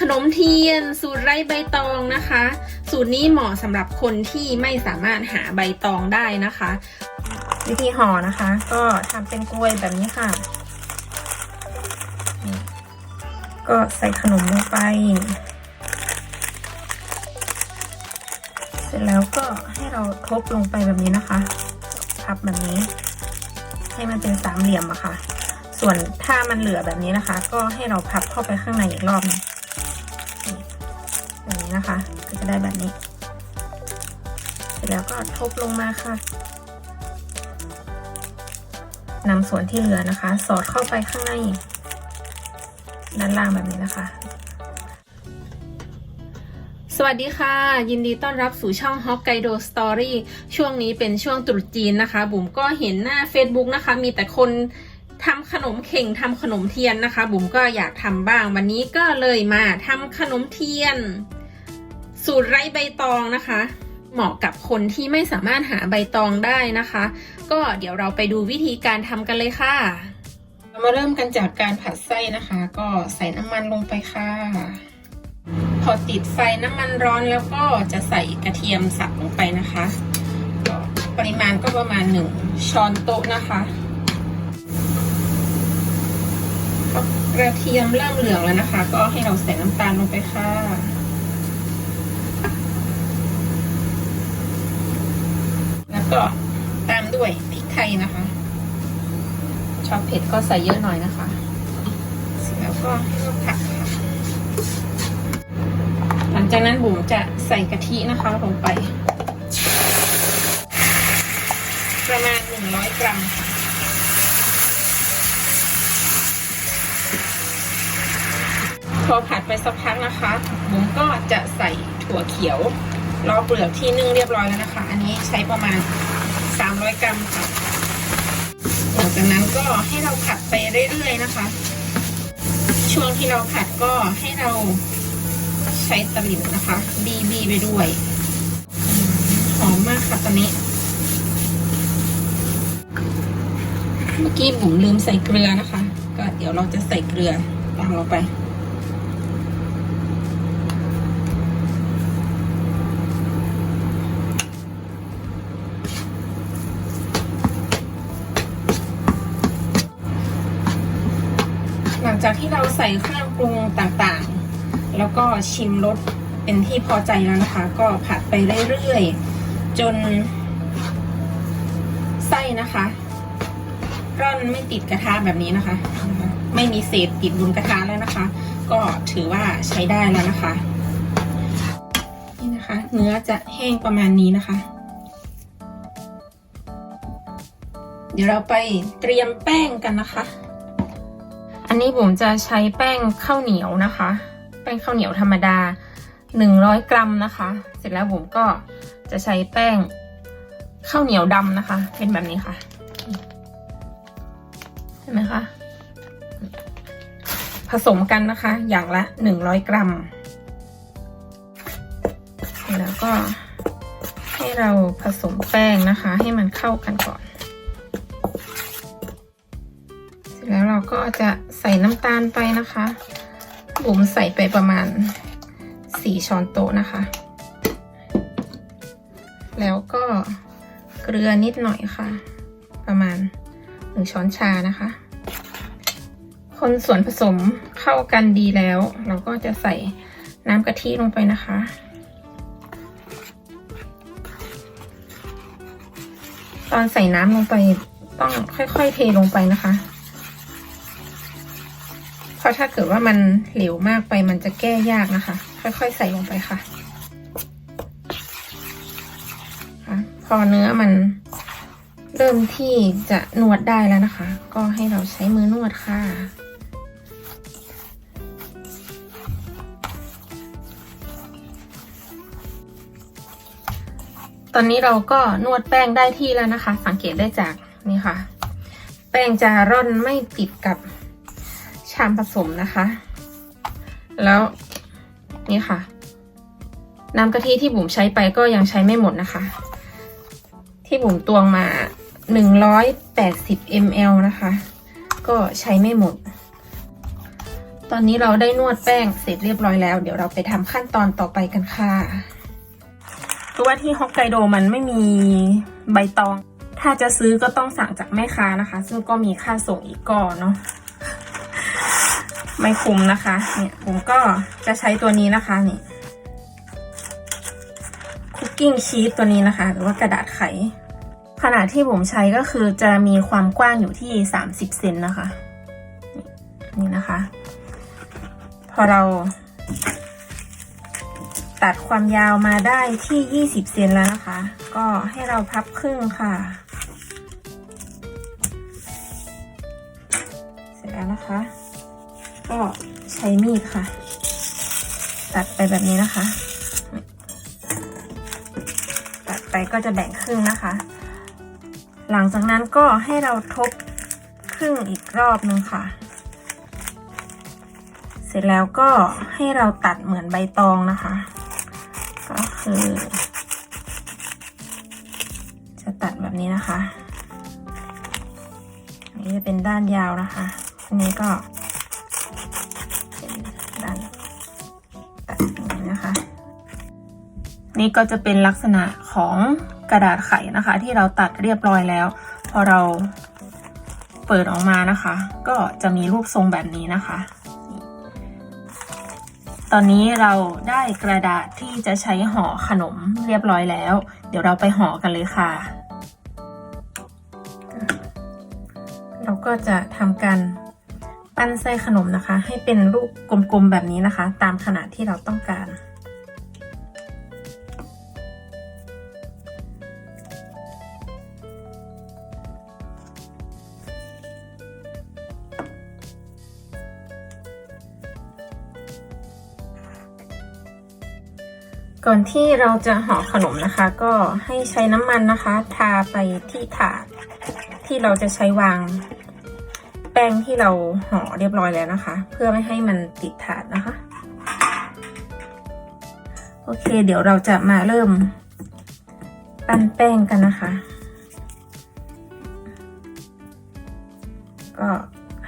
ขนมเทียน สูตรไร้ใบตองนะคะ สูตรนี้เหมาะสำหรับคนที่ไม่สามารถหาใบตองได้นะคะ วิธีห่อนะคะ ก็ทำเป็นกล้วยแบบนี้ค่ะ ก็ใส่ขนมลงไป เสร็จแล้วก็ให้เราทบลงไปแบบนี้นะคะ พับแบบนี้ ให้มันเป็นสามเหลี่ยมอะค่ะ ส่วนถ้ามันเหลือแบบนี้นะคะ ก็ให้เราพับเข้าไปข้างในอีกรอบหนึงนี่แบบ นะคะ ก็จะได้แบบนี้ เสร็จแล้วก็ทบลงมาค่ะนำส่วนที่เหลือนะคะ สอดเข้าไปข้างใน ด้านล่างแบบนี้นะคะ สวัสดีค่ะ ยินดีต้อนรับสู่ช่อง Hokkaido Story ช่วงนี้เป็นช่วงตรุษจีนนะคะ บุ๋มก็เห็นหน้า Facebook นะคะ มีแต่คนทำขนมเข่งทำขนมเทียนนะคะ บุ๋มก็อยากทำบ้าง วันนี้ก็เลยมาทำขนมเทียน สูตรไร้ใบตองนะคะ เหมาะกับคนที่ไม่สามารถหาใบตองได้นะคะ ก็เดี๋ยวเราไปดูวิธีการทำกันเลยค่ะ เรามาเริ่มกันจากการผัดไส้นะคะ ก็ใส่น้ำมันลงไปค่ะ พอติดไฟน้ำมันร้อนแล้วก็จะใส่กระเทียมสับลงไปนะคะปริมาณก็ประมาณหนึ่งช้อนโต๊ะนะคะกระเทียมเริ่มเหลืองแล้วนะคะ ก็ให้เราใส่น้ำตาลลงไปค่ะ แล้วก็ตามด้วยพริกไทยนะคะ ชอบเผ็ดก็ใส่เยอะหน่อยนะคะ เสร็จแล้วก็ผัดค่ะ หลังจากนั้นบุ๋มจะใส่กะทินะคะลงไป ประมาณ100กรัมค่ะพอผัดไปสักพักนะคะบุ๋มก็จะใส่ถั่วเขียว รอเปลือกที่นึ่งเรียบร้อยแล้วนะคะ อันนี้ใช้ประมาณ 300 กรัมค่ะหลังจากนั้นก็ให้เราผัดไปเรื่อยๆนะคะ ช่วงที่เราผัดก็ให้เราใช้ตะหลิวนะคะบีบีไปด้วยหอมมากค่ะตอนนี้ เมื่อกี้บุ๋มลืมใส่เกลือนะคะ ก็เดี๋ยวเราจะใส่เกลือตามลงไป จากที่เราใส่เครื่องปรุงต่างๆ แล้วก็ชิมรสเป็นที่พอใจแล้วนะคะ ก็ผัดไปเรื่อยๆ จน ไส้นะคะร่อนไม่ติดกระทะแบบนี้นะคะ ไม่มีเศษติดบนกระทะแล้วนะคะ ก็ถือว่าใช้ได้แล้วนะคะ นี่นะคะ เนื้อจะแห้งประมาณนี้นะคะ เดี๋ยวเราไปเตรียมแป้งกันนะคะ นนี้ผมจะใช้แป้งข้าวเหนียวนะคะ แป้งข้าวเหนียวธรรมดา 100 กรัมนะคะ เสร็จแล้วผมก็จะใช้แป้งข้าวเหนียวดำนะคะ เป็นแบบนี้ค่ะเห็นไหมคะผสมกันนะคะ อย่างละ 100 กรัม แล้วก็ให้เราผสมแป้งนะคะ ให้มันเข้ากันก่อน ก็จะใส่น้ำตาลไปนะคะบุ๋มใส่ไปประมาณ 4 ช้อนโต๊ะนะคะ แล้วก็เกลือนิดหน่อยค่ะ ประมาณ 1 ช้อนชานะคะ คนส่วนผสมเข้ากันดีแล้ว เราก็จะใส่น้ำกะทิลงไปนะคะตอนใส่น้ำลงไปต้องค่อยๆเทลงไปนะคะ ราะถ้าเกิดว่ามันเหลวมากไปมันจะแก้ยากนะคะ ค่อยๆใส่ลงไปค่ะค่ะ พอเนื้อมันเริ่มที่จะนวดได้แล้วนะคะ ก็ให้เราใช้มือนวดค่ะตอนนี้เราก็นวดแป้งได้ที่แล้วนะคะ สังเกตได้จากนี่ค่ะ แป้งจะร่อนไม่ติดกับ ชามผสมนะคะ แล้วนี่ค่ะ น้ำกะทิที่บุ๋มใช้ไปก็ยังใช้ไม่หมดนะคะ ที่บุ๋มตวงมา180 ml นะคะ ก็ใช้ไม่หมด ตอนนี้เราได้นวดแป้งเสร็จเรียบร้อยแล้ว เดี๋ยวเราไปทำขั้นตอนต่อไปกันค่ะคือว่าที่ฮอกไกโดมันไม่มีใบตอง ถ้าจะซื้อก็ต้องสั่งจากแม่ค้านะคะ ซึ่งก็มีค่าส่งอีกก่อนเนาะ ไม่คุ้มนะคะ เนี่ยผมก็จะใช้ตัวนี้นะคะนี่คุกกิ้งชีสตัวนี้นะคะ หรือว่ากระดาษไข ขนาดที่ผมใช้ก็คือจะมีความกว้างอยู่ที่ 30 เซนนะคะ นี่นะคะ พอเรา ตัดความยาวมาได้ที่ 20 เซนแล้วนะคะ ก็ให้เราพับครึ่งค่ะเสร็จแล้วนะคะ ก็ใช้มีดค่ะ ตัดไปแบบนี้นะคะ ตัดไปก็จะแบ่งครึ่งนะคะ หลังจากนั้นก็ให้เราทบครึ่งอีกรอบนึงค่ะ เสร็จแล้วก็ให้เราตัดเหมือนใบตองนะคะ ก็คือ จะตัดแบบนี้นะคะนนี้จะเป็นด้านยาวนะคะอันนี้ก็ นี่ก็จะเป็นลักษณะของกระดาษไขนะคะ ที่เราตัดเรียบร้อยแล้ว พอเราเปิดออกมานะคะ ก็จะมีรูปทรงแบบนี้นะคะ ตอนนี้เราได้กระดาษที่จะใช้ห่อขนมเรียบร้อยแล้ว เดี๋ยวเราไปห่อกันเลยค่ะ เราก็จะทำการปั้นไส้ขนมนะคะ ให้เป็นรูปกลมๆแบบนี้นะคะ ตามขนาดที่เราต้องการ ก่อนที่เราจะห่อขนมนะคะ ก็ให้ใช้น้ำมันนะคะ ทาไปที่ถาดที่เราจะใช้วาง แป้งที่เราห่อเรียบร้อยแล้วนะคะ เพื่อไม่ให้มันติดถาดนะคะ โอเค เดี๋ยวเราจะมาเริ่ม ปั้นแป้งกันนะคะ ก็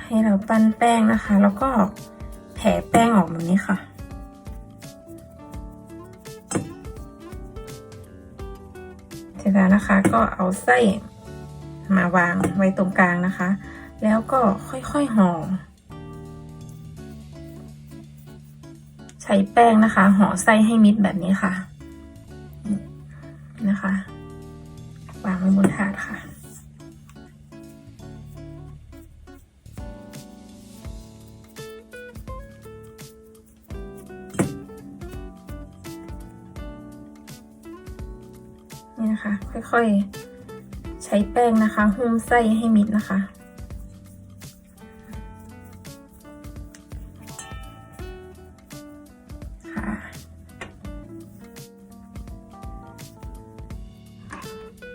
ให้เราปั้นแป้งนะคะ แล้วก็แผ่แป้งออกแบบนี้ค่ะ แล้วนะคะ ก็เอาไส้มาวางไว้ตรงกลางนะคะ แล้วก็ค่อยๆห่อใช้แป้งนะคะห่อไส้ให้มิดแบบนี้ค่ะ ค่อยใช้แป้งนะคะ หุ้มไส้ให้มิดนะคะค่ะ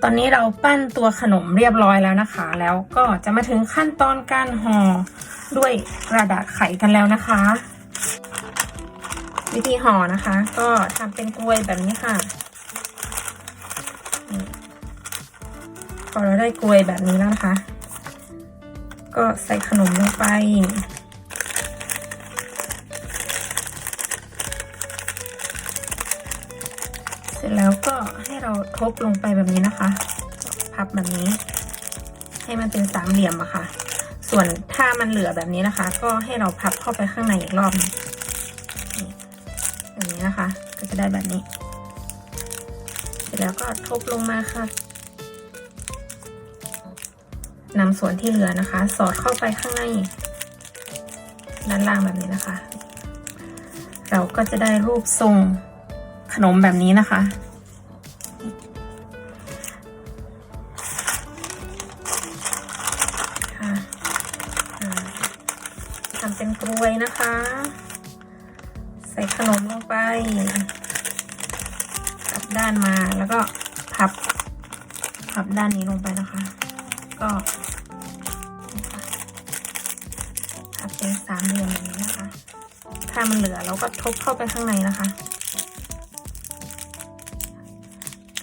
ตอนนี้เราปั้นตัวขนมเรียบร้อยแล้วนะคะ แล้วก็จะมาถึงขั้นตอนการห่อด้วยกระดาษไขกันแล้วนะคะ วิธีห่อนะคะ ก็ทำเป็นกลวยแบบนี้ค่ะ พอเราได้กลวยแบบนี้แล้วนะคะ ก็ใส่ขนมลงไป เสร็จแล้วก็ให้เราทบลงไปแบบนี้นะคะ พับแบบนี้ ให้มันเป็นสามเหลี่ยมอะค่ะ ส่วนถ้ามันเหลือแบบนี้นะคะ ก็ให้เราพับเข้าไปข้างในอีกรอบนึงแบบนี้นะคะ ก็จะได้แบบนี้ เสร็จแล้วก็ทบลงมาค่ะ นำส่วนที่เหลือนะคะ สอดเข้าไปข้างในด้านล่างแบบนี้นะคะ เราก็จะได้รูปทรงขนมแบบนี้นะคะ ทำเป็นกลวยนะคะ ใส่ขนมลงไปกลับด้านมาแล้วก็พับพับด้านนี้ลงไปนะคะ ก็ เป็นสามเหลี่ยมแบบนี้นะคะ ถ้ามันเหลือเราก็ทบเข้าไปข้างในนะคะ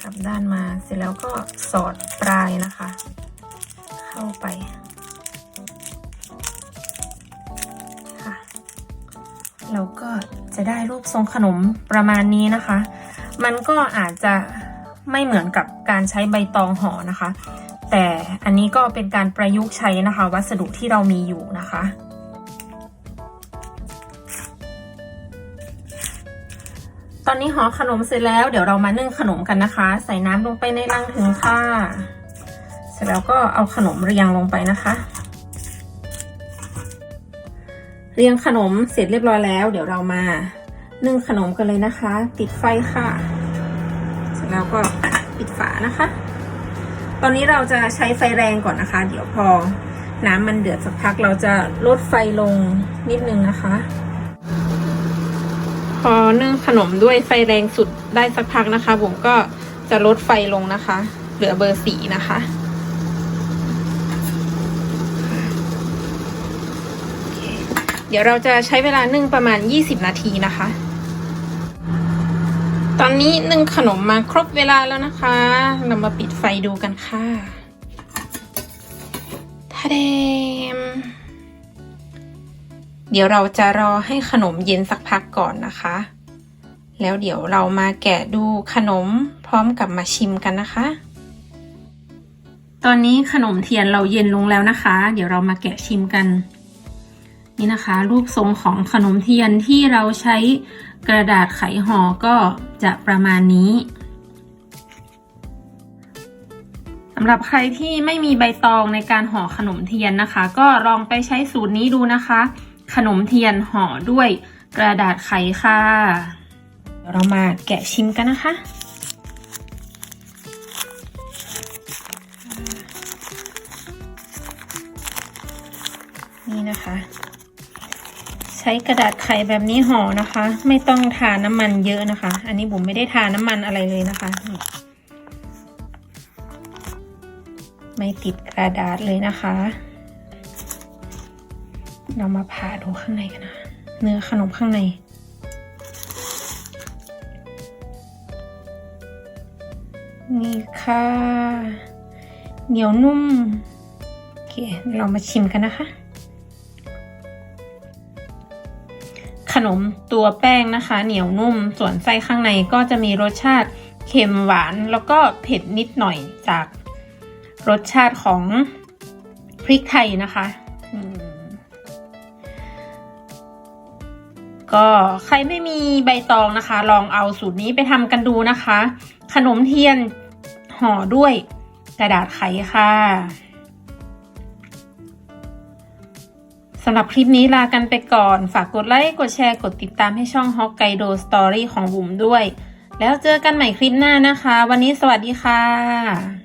กลับด้านมาเสร็จแล้วก็สอดปลายนะคะ เข้าไปค่ะเราก็จะได้รูปทรงขนมประมาณนี้นะคะ มันก็อาจจะไม่เหมือนกับการใช้ใบตองห่อนะคะแต่อันนี้ก็เป็นการประยุกต์ใช้นะคะ วัสดุที่เรามีอยู่นะคะ อนนี้ห่อขนมเสร็จแล้วเดี๋ยวเรามานึ่งขนมกันนะคะ ใส่น้ำลงไปในรังถึงค่ะ เสร็จแล้วก็เอาขนมเรียงลงไปนะคะ เรียงขนมเสร็จเรียบร้อยแล้ว เดี๋ยวเรามานึ่งขนมกันเลยนะคะติดไฟค่ะ เสร็จแล้วก็ปิดฝานะคะ ตอนนี้เราจะใช้ไฟแรงก่อนนะคะ เดี๋ยวพอน้ำมันเดือดสักพักเราจะลดไฟลงนิดนึงนะคะ พอนึ่งขนมด้วยไฟแรงสุดได้สักพักนะคะ ผมก็จะลดไฟลงนะคะ เหลือเบอร์สีนะคะเดี๋ยวเราจะใช้เวลานึ่งประมาณ 20 นาทีนะคะ ตอนนี้นึ่งขนมมาครบเวลาแล้วนะคะ เรามาปิดไฟดูกันค่ะทาเดม เดี๋ยวเราจะรอให้ขนมเย็นสักพักก่อนนะคะ แล้วเดี๋ยวเรามาแกะดูขนมพร้อมกับมาชิมกันนะคะ ตอนนี้ขนมเทียนเราเย็นลงแล้วนะคะ เดี๋ยวเรามาแกะชิมกัน นี่นะคะ รูปทรงของขนมเทียนที่เราใช้กระดาษไขห่อก็จะประมาณนี้สำหรับใครที่ไม่มีใบตองในการห่อขนมเทียนนะคะ ก็ลองไปใช้สูตรนี้ดูนะคะ ขนมเทียนห่อด้วยกระดาษไขค่ะเดี๋ยวเรามาแกะชิมกันนะคะ นี่นะคะ ใช้กระดาษไขแบบนี้ห่อนะคะ ไม่ต้องทาน้ำมันเยอะนะคะ อันนี้บุ๋มไม่ได้ทาน้ำมันอะไรเลยนะคะ ไม่ติดกระดาษเลยนะคะ เรามาผ่าดูข้างในกันนะ เนื้อขนมข้างใน นี่ค่ะเหนียวนุ่ม โอเค เรามาชิมกันนะคะ ขนมตัวแป้งนะคะ เหนียวนุ่ม ส่วนไส้ข้างในก็จะมีรสชาติเค็มหวานแล้วก็เผ็ดนิดหน่อยจากรสชาติของพริกไทยนะคะ ก็ใครไม่มีใบตองนะคะ ลองเอาสูตรนี้ไปทำกันดูนะคะ ขนมเทียนห่อด้วยกระดาษไขค่ะสำหรับคลิปนี้ลากันไปก่อน ฝากกดไลค์ กดแชร์ กดติดตามให้ช่อง Hokkaido Story ของบุ๋มด้วย แล้วเจอกันใหม่คลิปหน้านะคะ วันนี้สวัสดีค่ะ